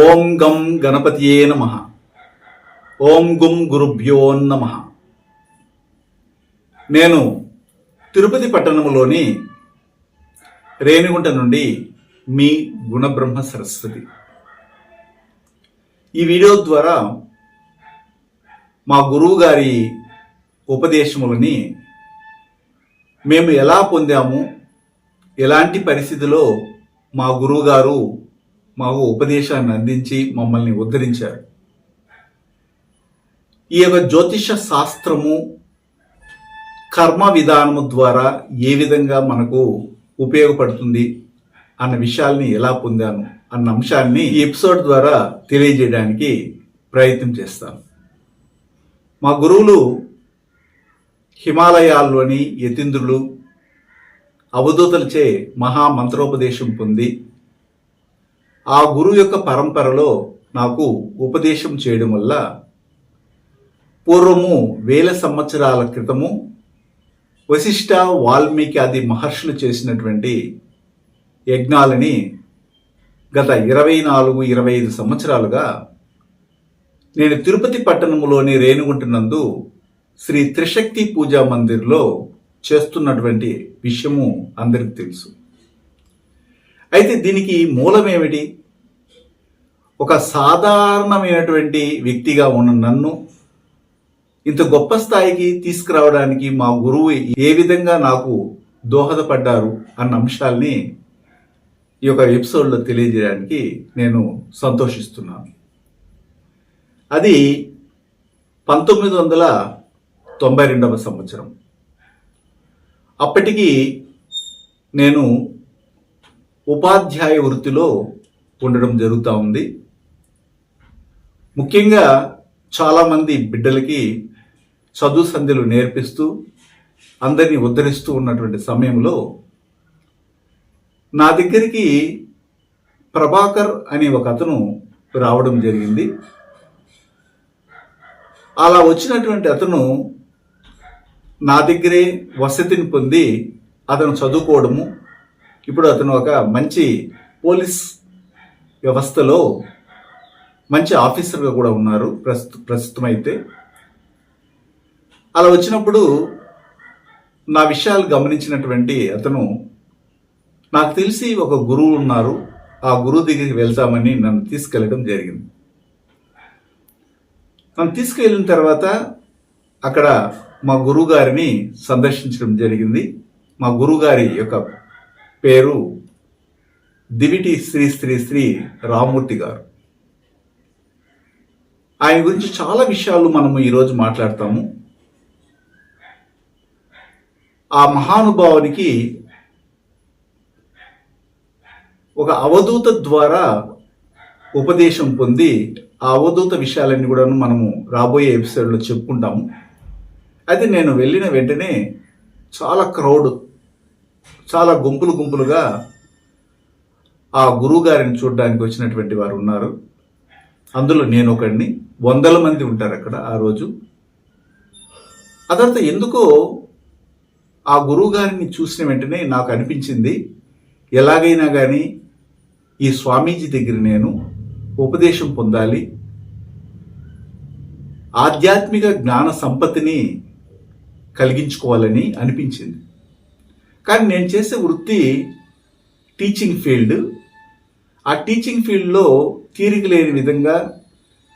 ఓం గం గణపతియే నమ. ఓం గుం గురుభ్యో నమ. నేను తిరుపతి పట్టణంలోని రేణిగుంట నుండి మీ గుణబ్రహ్మ సరస్వతి. ఈ వీడియో ద్వారా మా గురువు గారి ఉపదేశములని మేము ఎలా పొందాము ఎలాంటి పరిస్థితిలో మా గురువుగారు మాకు ఉపదేశాన్ని అందించి మమ్మల్ని ఉద్ధరించారు. ఈ యొక్క జ్యోతిష శాస్త్రము కర్మ విధానము ద్వారా ఏ విధంగా మనకు ఉపయోగపడుతుంది అన్న విషయాల్ని ఎలా పొందాను అన్న అంశాన్ని ఈ ఎపిసోడ్ ద్వారా తెలియజేయడానికి ప్రయత్నం చేస్తాను. మా గురువులు హిమాలయాల్లోని యతీంద్రులు అవధూతలచే మహా మంత్రోపదేశం పొంది ఆ గురువు యొక్క పరంపరలో నాకు ఉపదేశం చేయడం వల్ల పూర్వము వేల సంవత్సరాల క్రితము వశిష్ఠ వాల్మీకి ఆది మహర్షులు చేసినటువంటి యజ్ఞాలని గత ఇరవై నాలుగు ఇరవై ఐదు సంవత్సరాలుగా నేను తిరుపతి పట్టణంలోని రేణుగుంటున్నందు శ్రీ త్రిశక్తి పూజా మందిర్లో చేస్తున్నటువంటి విషయము అందరికి తెలుసు. అయితే దీనికి మూలం ఏమిటి? ఒక సాధారణమైనటువంటి వ్యక్తిగా ఉన్న నన్ను ఇంత గొప్ప స్థాయికి తీసుకురావడానికి మా గురువు ఏ విధంగా నాకు దోహదపడ్డారు అన్న అంశాల్ని ఈ యొక్క ఎపిసోడ్లో తెలియజేయడానికి నేను సంతోషిస్తున్నాను. అది పంతొమ్మిది వందల తొంభై రెండవ సంవత్సరం. అప్పటికి నేను ఉపాధ్యాయ వృత్తిలో ఉండడం జరుగుతూ ఉంది. ముఖ్యంగా చాలామంది బిడ్డలకి చదువు సంధ్యలు నేర్పిస్తూ అందరినీ ఉద్ధరిస్తూ ఉన్నటువంటి సమయంలో నా దగ్గరికి ప్రభాకర్ అనే ఒక అతను రావడం జరిగింది. అలా వచ్చినటువంటి అతను నా దగ్గరే వసతిని పొంది అతను చదువుకోవడము ఇప్పుడు అతను ఒక మంచి పోలీస్ వ్యవస్థలో మంచి ఆఫీసర్గా కూడా ఉన్నారు. ప్రస్తు ప్రస్తుతం అయితే అలా వచ్చినప్పుడు నా విషయాలు గమనించినటువంటి అతను నాకు తెలిసి ఒక గురువు ఉన్నారు. ఆ గురువు దగ్గరికి వెళ్తామని నన్ను తీసుకెళ్ళడం జరిగింది. నన్ను తీసుకెళ్ళిన తర్వాత అక్కడ మా గురువు గారిని సందర్శించడం జరిగింది. మా గురువుగారి యొక్క పేరు దివిటి శ్రీ శ్రీ శ్రీ రామూర్తి గారు. ఆయన గురించి చాలా విషయాలు మనము ఈరోజు మాట్లాడతాము. ఆ మహానుభావునికి ఒక అవధూత ద్వారా ఉపదేశం పొంది ఆ అవధూత విషయాలన్నీ కూడా మనము రాబోయే ఎపిసోడ్లో చెప్పుకుంటాము. అయితే నేను వెళ్ళిన వెంటనే చాలా క్రౌడ్ చాలా గుంపులు గుంపులుగా ఆ గురువుగారిని చూడడానికి వచ్చినటువంటి వారు ఉన్నారు. అందులో నేను ఒకడిని. వందల మంది ఉంటారు అక్కడ ఆ రోజు. ఆ తర్వాత ఎందుకో ఆ గురువుగారిని చూసిన వెంటనే నాకు అనిపించింది ఎలాగైనా కానీ ఈ స్వామీజీ దగ్గర నేను ఉపదేశం పొందాలి. ఆధ్యాత్మిక జ్ఞాన సంపత్తిని కలిగించుకోవాలని అనిపించింది. కానీ నేను చేసే వృత్తి టీచింగ్ ఫీల్డ్ ఆ టీచింగ్ ఫీల్డ్లో తీరిక లేని విధంగా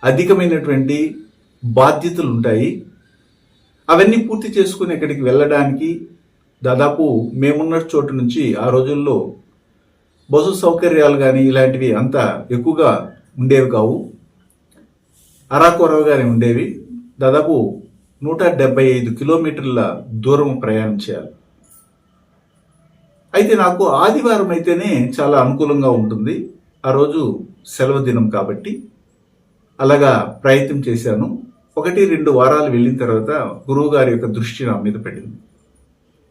అధికమైనటువంటి బాధ్యతలు ఉంటాయి. అవన్నీ పూర్తి చేసుకుని ఎక్కడికి వెళ్ళడానికి దాదాపు మేమున్న చోటు నుంచి ఆ రోజుల్లో బస్సు సౌకర్యాలు కానీ ఇలాంటివి అంత ఎక్కువగా ఉండేవి కావు. అరాకొరవగానే ఉండేవి. దాదాపు నూట డెబ్బై ఐదు కిలోమీటర్ల దూరం ప్రయాణం చేయాలి. అయితే నాకు ఆదివారం అయితేనే చాలా అనుకూలంగా ఉంటుంది. ఆ రోజు సెలవు దినం కాబట్టి అలాగా ప్రయత్నం చేశాను. ఒకటి రెండు వారాలు వెళ్ళిన తర్వాత గురువు గారి యొక్క దృష్టి నా మీద పడింది.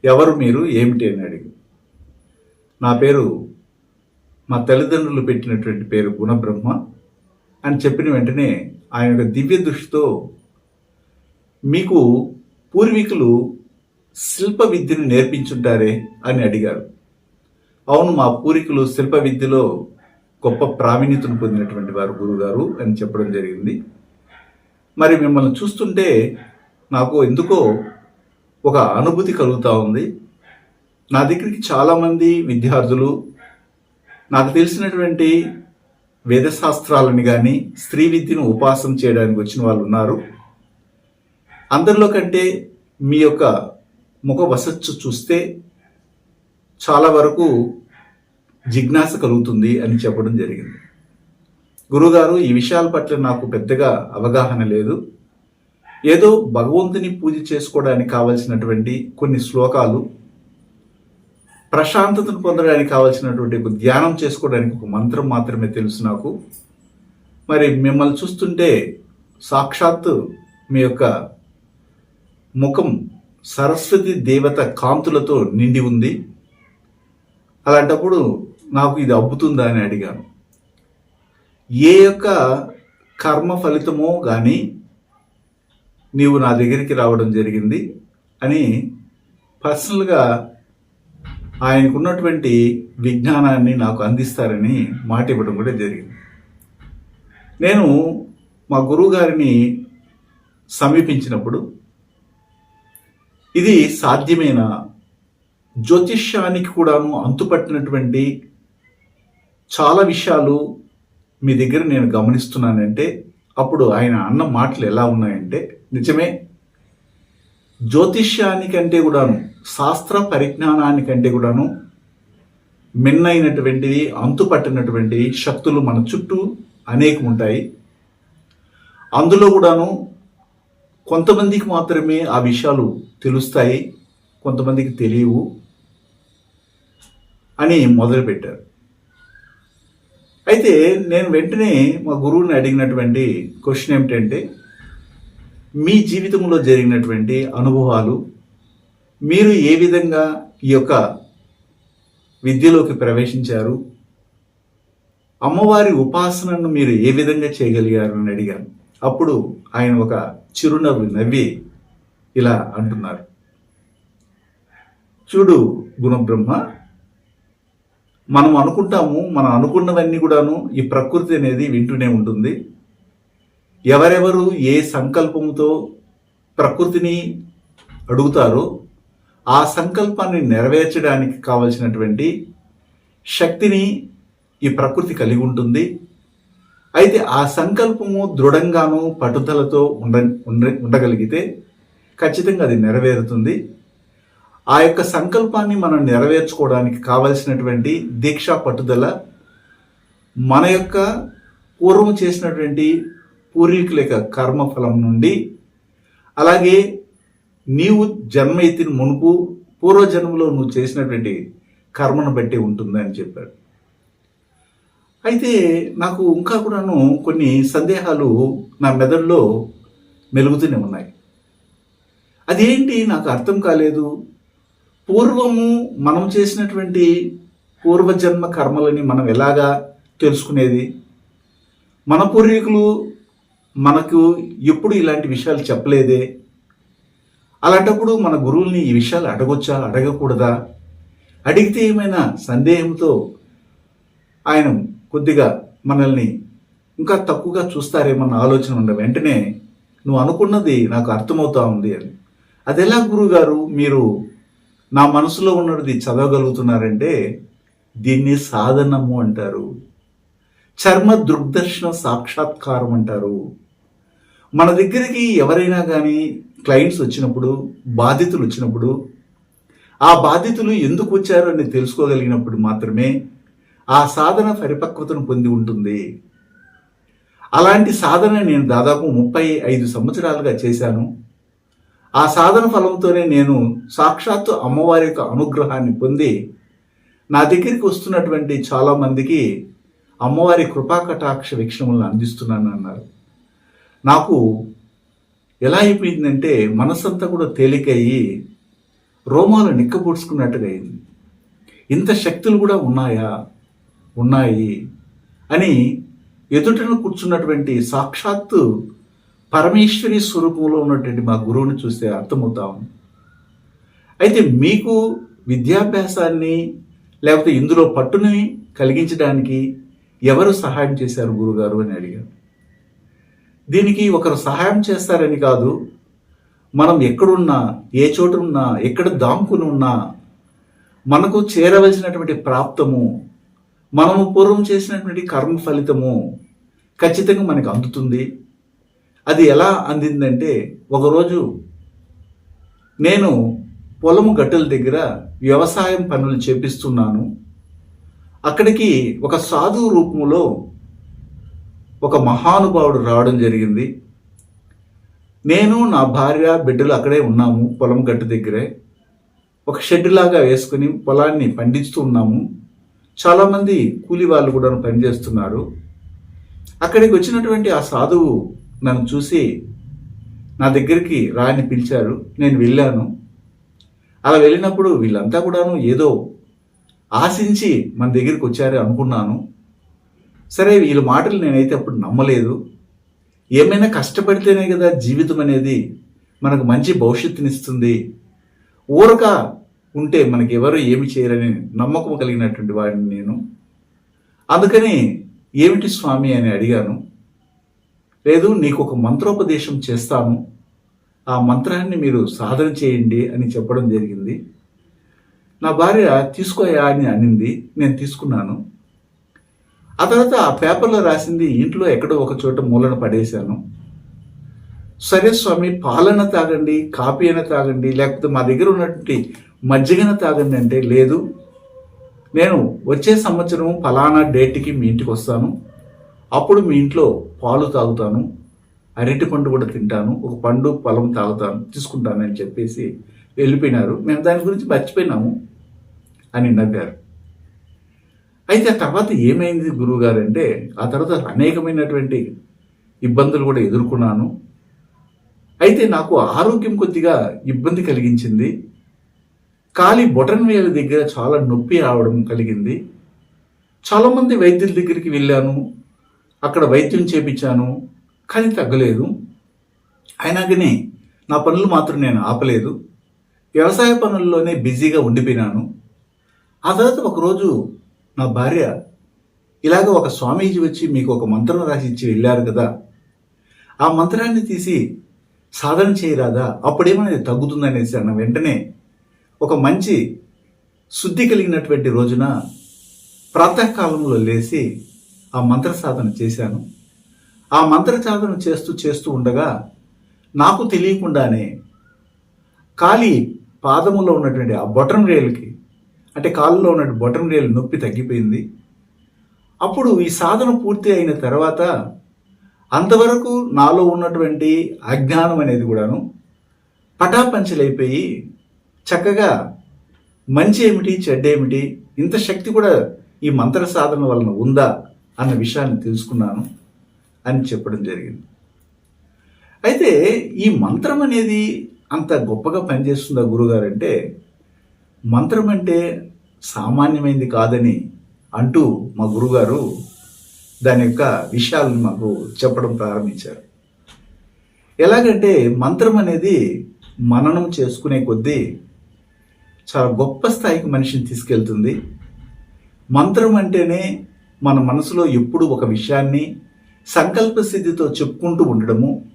ఎవరు మీరు? ఏమిటి? అని అడిగి నా పేరు మా తల్లిదండ్రులు పెట్టినటువంటి పేరు గుణబ్రహ్మ అని చెప్పిన వెంటనే ఆయన యొక్క దివ్య దృష్టితో మీకు పూర్వీకులు శిల్ప విద్యను నేర్పించుంటారే అని అడిగారు అవును మా పూర్వీకులు శిల్ప విద్యలో గొప్ప ప్రావీణ్యతను పొందినటువంటి వారు గురుగారు అని చెప్పడం జరిగింది. మరి మిమ్మల్ని చూస్తుంటే నాకు ఎందుకో ఒక అనుభూతి కలుగుతూ ఉంది. నా దగ్గరికి చాలామంది విద్యార్థులు నాకు తెలిసినటువంటి వేదశాస్త్రాలని కానీ స్త్రీ విద్యను ఉపాసన చేయడానికి వచ్చిన వాళ్ళు ఉన్నారు. అందరిలో కంటే మీ యొక్క ముఖ వసచ్చు చూస్తే చాలా వరకు జిజ్ఞాస కలుగుతుంది అని చెప్పడం జరిగింది. గురుగారు ఈ విషయాల పట్ల నాకు పెద్దగా అవగాహన లేదు. ఏదో భగవంతుని పూజ చేసుకోవడానికి కావలసినటువంటి కొన్ని శ్లోకాలు ప్రశాంతతను పొందడానికి కావలసినటువంటి ఒక ధ్యానం చేసుకోవడానికి ఒక మంత్రం మాత్రమే తెలుసు నాకు. మరి మిమ్మల్ని చూస్తుంటే సాక్షాత్తు మీ యొక్క ముఖం సరస్వతి దేవత కాంతులతో నిండి ఉంది. అలాంటప్పుడు నాకు ఇది అబ్బుతుందా అని అడిగాను. ఏ యొక్క కర్మ ఫలితమో కానీ నీవు నా దగ్గరికి రావడం జరిగింది అని పర్సనల్గా ఆయనకున్నటువంటి విజ్ఞానాన్ని నాకు అందిస్తారని మాట ఇవ్వడం కూడా జరిగింది. నేను మా గురువు గారిని సమీపించినప్పుడు ఇది సాధ్యమైన? జ్యోతిష్యానికి కూడాను అంతుపట్టినటువంటి చాలా విషయాలు మీ దగ్గర నేను గమనిస్తున్నానంటే అప్పుడు ఆయన అన్న మాటలు ఎలా ఉన్నాయంటే నిజమే జ్యోతిష్యానికంటే కూడాను శాస్త్ర పరిజ్ఞానానికంటే కూడాను మిన్నైనటువంటివి అంతుపట్టినటువంటి శక్తులు మన చుట్టూ అనేకం ఉంటాయి అందులో కూడాను కొంతమందికి మాత్రమే ఆ విషయాలు తెలుస్తాయి కొంతమందికి తెలియవు అని మొదలుపెట్టారు. అయితే నేను వెంటనే మా గురువుని అడిగినటువంటి క్వశ్చన్ ఏమిటంటే మీ జీవితంలో జరిగినటువంటి అనుభవాలు మీరు ఏ విధంగా ఈ యొక్క విద్యలోకి ప్రవేశించారు అమ్మవారి ఉపాసనను మీరు ఏ విధంగా చేయగలిగారు అని అడిగాను. అప్పుడు ఆయన ఒక చిరునవ్వు నవ్వి ఇలా అంటున్నారు. చూడు గుణబ్రహ్మ మనం అనుకుంటాము మనం అనుకున్నవన్నీ కూడాను ఈ ప్రకృతి అనేది వింటూనే ఉంటుంది. ఎవరెవరు ఏ సంకల్పంతో ప్రకృతిని అడుగుతారో ఆ సంకల్పాన్ని నెరవేర్చడానికి కావలసినటువంటి శక్తిని ఈ ప్రకృతి కలిగి ఉంటుంది. అయితే ఆ సంకల్పము దృఢంగాను పట్టుదలతో ఉండ ఉండ- ఉండగలిగితే ఖచ్చితంగా అది నెరవేరుతుంది. ఆ యొక్క సంకల్పాన్ని మనం నెరవేర్చుకోవడానికి కావలసినటువంటి దీక్ష పట్టుదల మన యొక్క పూర్వం చేసినటువంటి పూర్వీకుల యొక్క కర్మఫలం నుండి అలాగే నీవు జన్మ ఎత్తిన మునుపు పూర్వజన్మలో నువ్వు చేసినటువంటి కర్మను బట్టి ఉంటుంది అని చెప్పాడు. అయితే నాకు ఇంకా కూడాను కొన్ని సందేహాలు నా మెదడులో మెలుగుతూనే ఉన్నాయి. అదేంటి నాకు అర్థం కాలేదు. పూర్వము మనం చేసినటువంటి పూర్వజన్మ కర్మలని మనం ఎలాగా తెలుసుకునేది? మన పూర్వీకులు మనకు ఎప్పుడు ఇలాంటి విషయాలు చెప్పలేదే? అలాంటప్పుడు మన గురువుల్ని ఈ విషయాలు అడగొచ్చా? అడగకూడదా? అడిగితే ఏమైనా సందేహంతో ఆయన కొద్దిగా మనల్ని ఇంకా తక్కువగా చూస్తారేమన్న ఆలోచన ఉండ వెంటనే నువ్వు అనుకున్నది నాకు అర్థమవుతా ఉంది అని. అది ఎలా గురుగారు? మీరు నా మనసులో ఉన్నది చదవగలుగుతున్నారంటే దీన్ని సాధనము అంటారు. చర్మ దృగ్దర్శన సాక్షాత్కారం అంటారు. మన దగ్గరికి ఎవరైనా కానీ క్లయింట్స్ వచ్చినప్పుడు బాధితులు వచ్చినప్పుడు ఆ బాధితులు ఎందుకు వచ్చారు అని తెలుసుకోగలిగినప్పుడు మాత్రమే ఆ సాధన పరిపక్వతను పొంది ఉంటుంది. అలాంటి సాధన నేను దాదాపు ముప్పై ఐదు సంవత్సరాలుగా చేశాను. ఆ సాధన ఫలంతోనే నేను సాక్షాత్తు అమ్మవారి యొక్క అనుగ్రహాన్ని పొంది నా దగ్గరికి వస్తున్నటువంటి చాలామందికి అమ్మవారి కృపాకటాక్ష వీక్షణములను అందిస్తున్నాను అన్నారు. నాకు ఎలా అయిపోయిందంటే మనసంతా కూడా తేలికయ్యి రోమాలు నిక్కబూడ్చుకున్నట్టుగా అయింది. ఇంత శక్తులు కూడా ఉన్నాయా? ఉన్నాయి అని ఎదుటను కూర్చున్నటువంటి సాక్షాత్తు పరమేశ్వరి స్వరూపంలో ఉన్నటువంటి మా గురువుని చూస్తే అర్థమవుతాం అయితే మీకు విద్యాభ్యాసాన్ని లేకపోతే ఇందులో పట్టుని కలిగించడానికి ఎవరు సహాయం చేశారు గురుగారు అని అడిగాను దీనికి ఒకరు సహాయం చేస్తారని కాదు మనం ఎక్కడున్నా ఏ చోటు ఉన్నా ఎక్కడ దాముకుని ఉన్నా మనకు చేరవలసినటువంటి ప్రాప్తము మనము పూర్వం చేసినటువంటి కర్మ ఫలితము ఖచ్చితంగా మనకు అందుతుంది. అది ఎలా అందిందంటే ఒకరోజు నేను పొలము గట్టుల దగ్గర వ్యవసాయం పనులు చేపిస్తున్నాను. అక్కడికి ఒక సాధువు రూపంలో ఒక మహానుభావుడు రావడం జరిగింది. నేను నా భార్య బిడ్డలు అక్కడే ఉన్నాము పొలం గట్టు దగ్గరే. ఒక షెడ్ లాగా వేసుకుని పొలాన్ని పండిస్తూ ఉన్నాము. చాలామంది కూలి వాళ్ళు కూడా పనిచేస్తున్నారు. అక్కడికి వచ్చినటువంటి ఆ సాధువు నన్ను చూసి నా దగ్గరికి రాని పిలిచారు. నేను వెళ్ళాను. అలా వెళ్ళినప్పుడు వీళ్ళంతా కూడాను ఏదో ఆశించి మన దగ్గరికి వచ్చారు అనుకున్నాను. సరే వీళ్ళ మాటలు నేనైతే అప్పుడు నమ్మలేదు. ఏమైనా కష్టపడితేనే కదా జీవితం అనేది మనకు మంచి భవిష్యత్తునిస్తుంది. ఊరక ఉంటే మనకి ఎవరు ఏమి చేయరని నమ్మకం కలిగినటువంటి వాడిని నేను. అందుకని ఏమిటి స్వామి అని అడిగాను. లేదు నీకు ఒక మంత్రోపదేశం చేస్తాను. ఆ మంత్రాన్ని మీరు సాధన చేయండి అని చెప్పడం జరిగింది. నా భార్య తీసుకోయా అని అనింది. నేను తీసుకున్నాను. ఆ తర్వాత ఆ పేపర్లో రాసింది ఇంట్లో ఎక్కడో ఒక చోట మూలన పడేశాను. సరే స్వామి పాలన తాగండి కాఫీ అయినా తాగండి లేకపోతే మా దగ్గర ఉన్నటువంటి మజ్జిగన తాగండి అంటే లేదు. నేను వచ్చే సంవత్సరం ఫలానా డేట్కి మీ ఇంటికి వస్తాను. అప్పుడు మీ ఇంట్లో పాలు తాగుతాను. అరటి పండు కూడా తింటాను. ఒక పండు పొలం తాగుతాను. తీసుకుంటానని చెప్పేసి వెళ్ళిపోయినారు. మేము దాని గురించి మర్చిపోయినాము అని నవ్వారు. అయితే ఆ తర్వాత ఏమైంది గురువు గారు అంటే ఆ తర్వాత అనేకమైనటువంటి ఇబ్బందులు కూడా ఎదుర్కొన్నాను. అయితే నాకు ఆరోగ్యం కొద్దిగా ఇబ్బంది కలిగించింది. కాలి బొటన్ వేల దగ్గర చాలా నొప్పి రావడం కలిగింది. చాలామంది వైద్యుల దగ్గరికి వెళ్ళాను. అక్కడ వైద్యం చేపించాను. కానీ తగ్గలేదు. అయినా కానీ నా పనులు మాత్రం నేను ఆపలేదు. వ్యవసాయ పనుల్లోనే బిజీగా ఉండిపోయినాను. ఆ తర్వాత ఒకరోజు నా భార్య ఇలాగ ఒక స్వామీజీ వచ్చి మీకు ఒక మంత్రం రాసి ఇచ్చి వెళ్ళారు కదా. ఆ మంత్రాన్ని తీసి సాధన చేయరాదా? అప్పుడేమనేది తగ్గుతుందనేసి అన్న వెంటనే ఒక మంచి శుద్ధి కలిగినటువంటి రోజున ప్రాతకాలంలో లేచి ఆ మంత్ర సాధన చేశాను. ఆ మంత్ర సాధన చేస్తూ చేస్తూ ఉండగా నాకు తెలియకుండానే కాలి పాదములో ఉన్నటువంటి ఆ బొటన్ రేలుకి అంటే కాళ్ళలో ఉన్నటువంటి బొటన్ రేలు నొప్పి తగ్గిపోయింది. అప్పుడు ఈ సాధన పూర్తి అయిన తర్వాత అంతవరకు నాలో ఉన్నటువంటి అజ్ఞానం అనేది కూడాను పటాపంచలైపోయి చక్కగా మంచి ఏమిటి చెడ్డ ఏమిటి ఇంత శక్తి కూడా ఈ మంత్ర సాధన వలన ఉందా అన్న విషయాన్ని తెలుసుకున్నాను అని చెప్పడం జరిగింది. అయితే ఈ మంత్రం అనేది అంత గొప్పగా పనిచేస్తుందా గురుగారు అంటే మంత్రం అంటే సామాన్యమైంది కాదని అంటూ మా గురుగారు దాని యొక్క విషయాలను మాకు చెప్పడం ప్రారంభించారు. ఎలాగంటే మంత్రం అనేది మననం చేసుకునే కొద్దీ చాలా గొప్ప స్థాయికి మనిషిని తీసుకెళ్తుంది. మంత్రం అంటేనే మన మనసులో ఎప్పుడు ఒక విషయాన్ని సంకల్ప సిద్ధితో చెప్పుకుంటూ ఉండడము.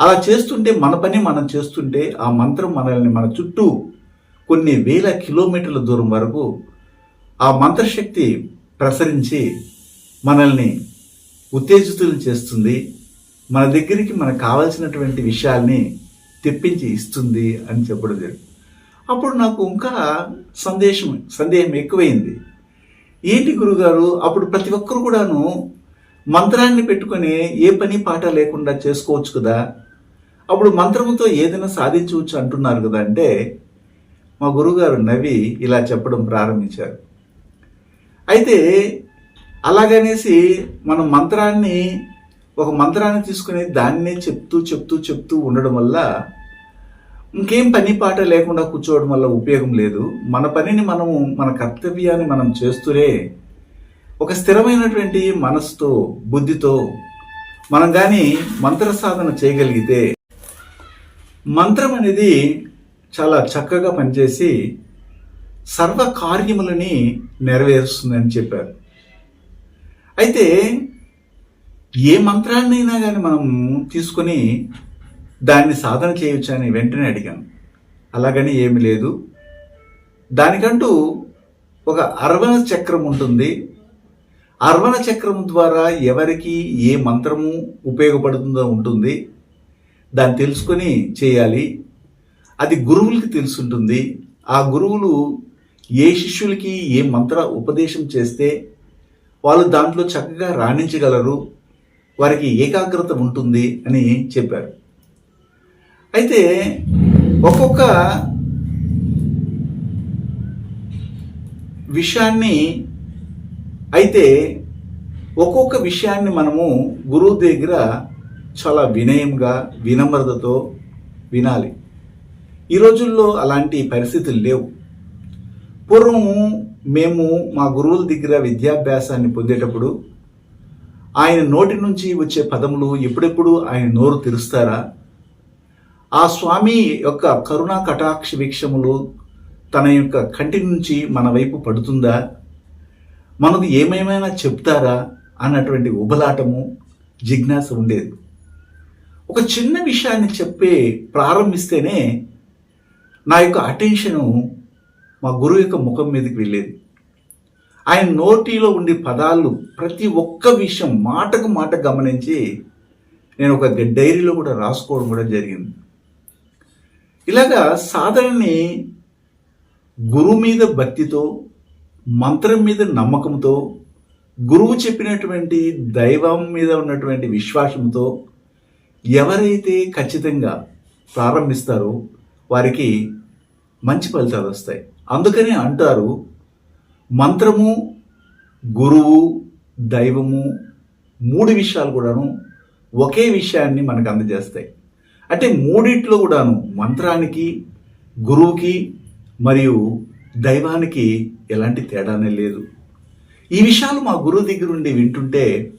అలా చేస్తుంటే మన పని మనం చేస్తుంటే ఆ మంత్రం మనల్ని మన చుట్టూ కొన్ని వేల కిలోమీటర్ల దూరం వరకు ఆ మంత్రశక్తి ప్రసరించి మనల్ని ఉత్తేజితులు చేస్తుంది. మన దగ్గరికి మనకు కావాల్సినటువంటి విషయాల్ని తెప్పించి ఇస్తుంది అని చెప్పడం జరుగుతుంది అప్పుడు నాకు ఇంకా సందేశం సందేహం ఎక్కువైంది. ఏంటి గురుగారు? అప్పుడు ప్రతి ఒక్కరు కూడాను మంత్రాన్ని పెట్టుకొని ఏ పని పాట లేకుండా చేసుకోవచ్చు కదా? అప్పుడు మంత్రంతో ఏదైనా సాధించవచ్చు అంటున్నారు కదా అంటే మా గురుగారు నవ్వి ఇలా చెప్పడం ప్రారంభించారు. అయితే అలాగనేసి మనం మంత్రాన్ని ఒక మంత్రాన్ని తీసుకుని దాన్నే చెప్తూ చెప్తూ చెప్తూ ఉండడం వల్ల ఇంకేం పని పాట లేకుండా కూర్చోవడం వల్ల ఉపయోగం లేదు. మన పనిని మనము మన కర్తవ్యాన్ని మనం చేస్తూనే ఒక స్థిరమైనటువంటి మనసుతో బుద్ధితో మనం కానీ మంత్ర సాధన చేయగలిగితే మంత్రం అనేది చాలా చక్కగా పనిచేసి సర్వ కార్యములని నెరవేరుస్తుందని చెప్పారు. అయితే ఏ మంత్రాన్నైనా కానీ మనం తీసుకొని దాన్ని సాధన చేయొచ్చు అని వెంటనే అడిగాను. అలాగని ఏమి లేదు. దానికంటూ ఒక అర్వణ చక్రం ఉంటుంది. అర్వణ చక్రం ద్వారా ఎవరికి ఏ మంత్రము ఉపయోగపడుతుందో ఉంటుంది. దాన్ని తెలుసుకొని చేయాలి. అది గురువులకి తెలుసుంటుంది. ఆ గురువులు ఏ శిష్యులకి ఏ మంత్ర ఉపదేశం చేస్తే వాళ్ళు దాంట్లో చక్కగా రాణించగలరు. వారికి ఏకాగ్రత ఉంటుంది అని చెప్పారు. అయితే ఒక్కొక్క విషయాన్ని అయితే ఒక్కొక్క విషయాన్ని మనము గురువు దగ్గర చాలా వినయంగా వినమ్రతతో వినాలి. ఈ రోజుల్లో అలాంటి పరిస్థితులు లేవు. పూర్వం మేము మా గురువుల దగ్గర విద్యాభ్యాసాన్ని పొందేటప్పుడు ఆయన నోటి నుంచి వచ్చే పదములు ఎప్పుడెప్పుడు ఆయన నోరు తెరుస్తారా? ఆ స్వామి యొక్క కరుణా కటాక్ష వీక్షములు తన యొక్క కంటి నుంచి మన వైపు పడుతుందా? మనకు ఏమేమైనా చెప్తారా? అన్నటువంటి ఉబలాటము జిజ్ఞాస ఉండేది. ఒక చిన్న విషయాన్ని చెప్పే ప్రారంభిస్తేనే నా యొక్క అటెన్షను మా గురువు యొక్క ముఖం మీదకి వెళ్ళేది. ఆయన నోటిలో ఉండే పదాలు ప్రతి ఒక్క విషయం మాటకు మాట గమనించి నేను ఒక డైరీలో కూడా రాసుకోవడం కూడా జరిగింది. ఇలాగా సాధనని గురువు మీద భక్తితో మంత్రం మీద నమ్మకంతో గురువు చెప్పినటువంటి దైవం మీద ఉన్నటువంటి విశ్వాసంతో ఎవరైతే ఖచ్చితంగా ప్రారంభిస్తారో వారికి మంచి ఫలితాలు వస్తాయి. అందుకని అంటారు మంత్రము గురువు దైవము మూడు విషయాలు కూడాను ఒకే విషయాన్ని మనకు అందజేస్తాయి. అంటే మూడిట్లో కూడాను మంత్రానికి గురువుకి మరియు దైవానికి ఎలాంటి తేడానే లేదు. ఈ విషయాలు మా గురువు దగ్గర నుండి వింటుంటే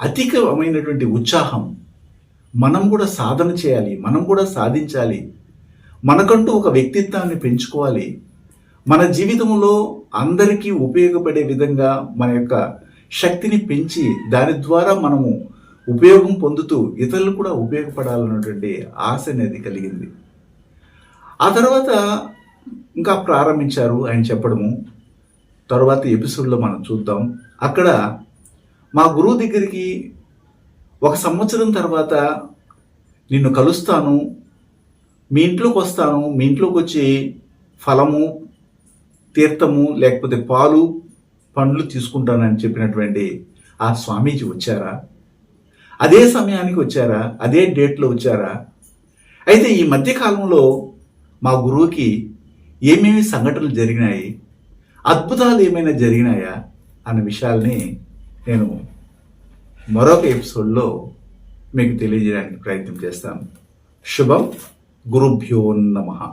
అధికమైనటువంటి ఉత్సాహం మనం కూడా సాధన చేయాలి మనం కూడా సాధించాలి మనకంటూ ఒక వ్యక్తిత్వాన్ని పెంచుకోవాలి. మన జీవితంలో అందరికీ ఉపయోగపడే విధంగా మన యొక్క శక్తిని పెంచి దాని ద్వారా మనము ఉపయోగం పొందుతూ ఇతరులు కూడా ఉపయోగపడాలన్నటువంటి ఆశ అనేది కలిగింది. ఆ తర్వాత ఇంకా ప్రారంభించారు ఆయన చెప్పడము. తర్వాత ఎపిసోడ్లో మనం చూద్దాం. అక్కడ మా గురువు దగ్గరికి ఒక సంవత్సరం తర్వాత నిన్ను కలుస్తాను మీ ఇంట్లోకి వస్తాను మీ ఇంట్లోకి వచ్చి ఫలము తీర్థము లేకపోతే పాలు పండ్లు తీసుకుంటానని చెప్పినటువంటి ఆ స్వామీజీ వచ్చారా? అదే సమయానికి వచ్చారా? అదే డేట్లో వచ్చారా? అయితే ఈ మధ్యకాలంలో మా గురువుకి ఏమేమి సంఘటనలు జరిగినాయి? అద్భుతాలు ఏమైనా జరిగినాయా? అన్న విషయాల్ని నేను మరొక ఎపిసోడ్లో మీకు తెలియజేయడానికి ప్రయత్నం చేస్తాను. శుభం. గురుభ్యో నమ.